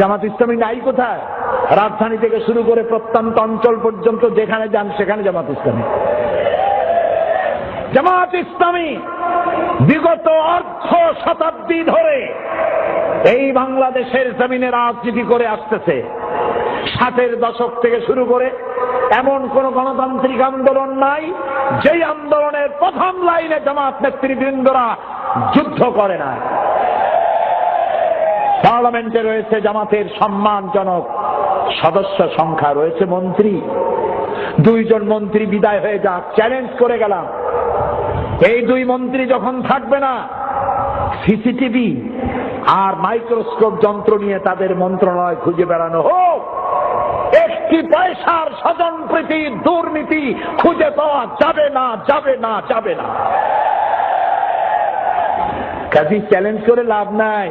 জামাত ইসলামী নাই কোথায়? রাজধানী থেকে শুরু করে প্রত্যন্ত অঞ্চল পর্যন্ত যেখানে যান সেখানে জামাত ইসলামী। জামাত ইসলামী বিগত অর্ধ শতাব্দী ধরে এই বাংলাদেশের জমিনে রাজনীতি করে আসতেছে। ষাটের দশক থেকে শুরু করে এমন কোন গণতান্ত্রিক আন্দোলন নাই, যেই আন্দোলনের প্রথম লাইনে জামাত নেতৃবৃন্দরা যুদ্ধ করে না পার্লামেন্টে রয়েছে জামাতের সম্মানজনক সদস্য সংখ্যা রয়েছে মন্ত্রী। দুইজন মন্ত্রী বিদায় হয়ে যাক চ্যালেঞ্জ করে গেলাম। এই দুই মন্ত্রী যখন থাকবে না, সিসিটিভি আর মাইক্রোস্কোপ যন্ত্র নিয়ে তাদের মন্ত্রণালয় খুঁজে বেড়ানো হোক। একটি পয়সার স্বজন প্রীতি দুর্নীতি খুঁজে পাওয়া যাবে না যাবে না যাবে না। কাজী চ্যালেঞ্জ করে লাভ নাই।